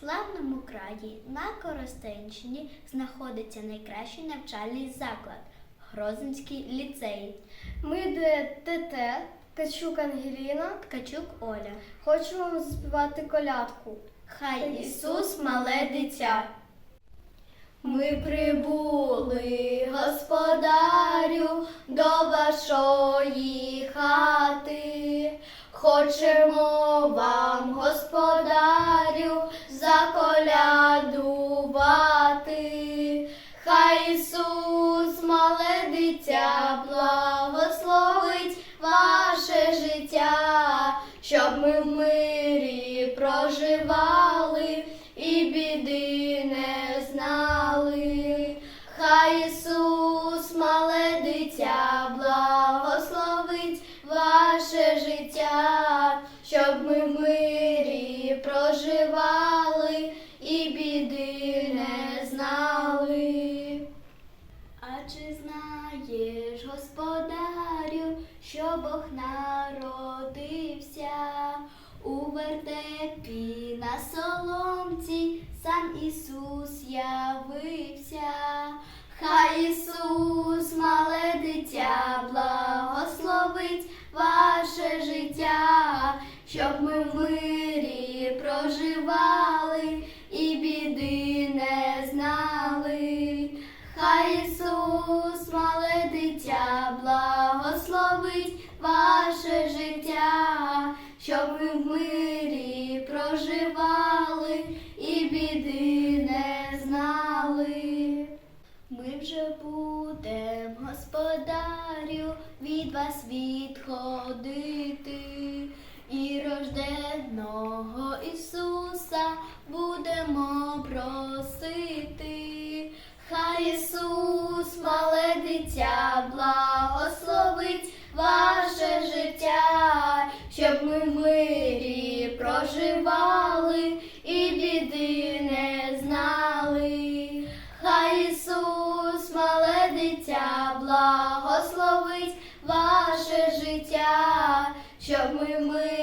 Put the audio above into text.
славному краї на Коростенщині знаходиться найкращий навчальний заклад Грозинський ліцей. Ми де ТТ, Ткачук Ангеліна, Ткачук Оля. хочемо вам заспівати колядку. Хай Ісус мале дитя. Ми прибули, господарю, до вашої хати. Хочемо вам, господарю, заколядувати. Хай Ісус, мале дитя, благословить ваше життя, щоб ми в мирі проживали і біди не знали. Хай Ісус, мале дитя, знаєш, господарю, що Бог народився у вертепі на соломці, сам Ісус явився. Хай Ісус, мале дитя, благословить ваше життя, щоб ми благословить ваше життя, щоб ми в мирі проживали і біди не знали. Ми вже будем, господарю, від вас відходити, і рожденого Ісуса будемо просити. Хай Ісус, мале дитя, благословить проживали і біди не знали. Хай Ісус, мале дитя, благословить ваше життя, щоб ми. ми